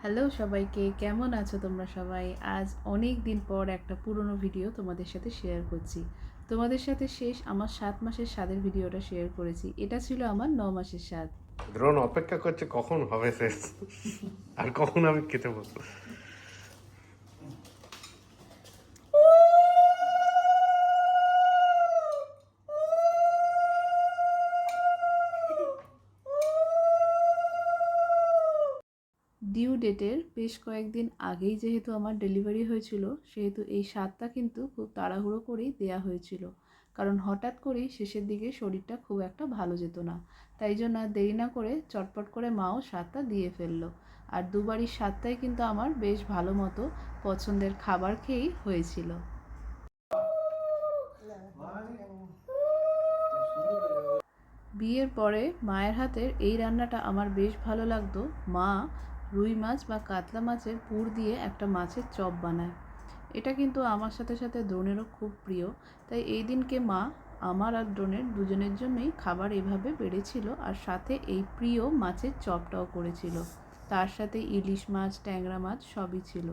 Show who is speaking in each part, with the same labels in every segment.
Speaker 1: Hello সবাইকে, কেমন আছো তোমরা সবাই? আজ অনেক দিন পর একটা পুরনো ভিডিও তোমাদের সাথে শেয়ার করছি। তোমাদের সাথে শেষ আমার সাত মাসের স্বাদের ভিডিওটা শেয়ার করেছি। এটা ছিল আমার ন মাসের স্বাদ।
Speaker 2: দ্রোণ অপেক্ষা করছে, কখন হবে শেষ আর কখন আমি খেতে বসবো?
Speaker 1: ডিউ ডেটের বেশ কয়েকদিন আগেই যেহেতু আমার ডেলিভারি হয়েছিল, সেহেতু এই স্বাদটা কিন্তু খুব তাড়াহুড়ো করেই দেয়া হয়েছিল। কারণ হঠাৎ করেই শেষের দিকে শরীরটা খুব একটা ভালো যেত না। তাই জন্য আর দেরি না করে চটপট করে মাও স্বাদটা দিয়ে ফেলল। আর দুবারই স্বাদটাই কিন্তু আমার বেশ ভালো মতো পছন্দের খাবার খেয়েই হয়েছিল। বিয়ের পরে মায়ের হাতের এই রান্নাটা আমার বেশ ভালো লাগতো। মা রুই মাছ বা কাতলা মাছের পুর দিয়ে একটা মাছের চপ বানায়। এটা কিন্তু আমার সাথে সাথে দ্রোণেরও খুব প্রিয়। তাই এই দিনকে মা, আমার আর দ্রোণের দুজনের জন্যই খাবার এভাবে বেড়েছিল আর সাথে এই প্রিয় মাছের চপটাও করেছিল। তার সাথে ইলিশ মাছ, ট্যাংরা মাছ সবই ছিল।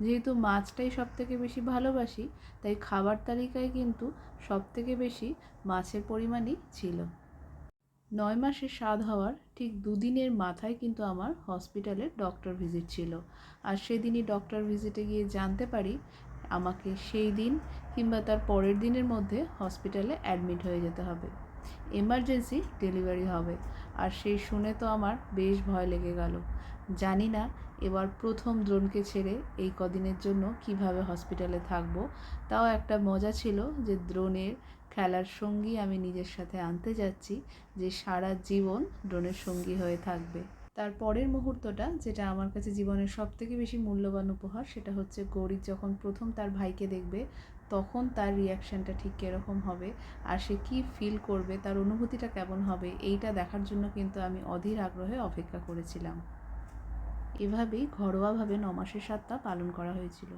Speaker 1: যেহেতু মাছটাই সব থেকে বেশি ভালোবাসি, তাই খাবার তালিকায় কিন্তু সব থেকে বেশি মাছের পরিমাণই ছিল। নয় মাসে স্বাদ হওয়ার ঠিক দুদিনের মাথায় কিন্তু আমার হসপিটালে ডক্টর ভিজিট ছিল। আর সেদিনই ডক্টর ভিজিটে গিয়ে জানতে পারি আমাকে সেই দিন কিংবা তার পরের দিনের মধ্যে হসপিটালে অ্যাডমিট হয়ে যেতে হবে। এমার্জেন্সি ডেলিভারি হবে। আর সেই শুনে তো আমার বেশ ভয় লেগে গেল। জানি না এবার প্রথম দ্রোণকে ছেড়ে এই কদিনের জন্য কীভাবে হসপিটালে থাকব। তাও একটা মজা ছিল যে দ্রোণের খেলার সঙ্গী আমি নিজের সাথে আনতে যাচ্ছি যে সারা জীবন ড্রোনের সঙ্গী হয়ে থাকবে। তার পরের মুহূর্তটা, যেটা আমার কাছে জীবনের সব থেকে বেশি মূল্যবান উপহার, সেটা হচ্ছে গৌরী যখন প্রথম তার ভাইকে দেখবে, তখন তার রিয়াকশানটা ঠিক কীরকম হবে আর সে কী ফিল করবে, তার অনুভূতিটা কেমন হবে, এইটা দেখার জন্য কিন্তু আমি অধীর আগ্রহে অপেক্ষা করেছিলাম। এভাবেই ঘরোয়াভাবে নমাসের সাতটা পালন করা হয়েছিল।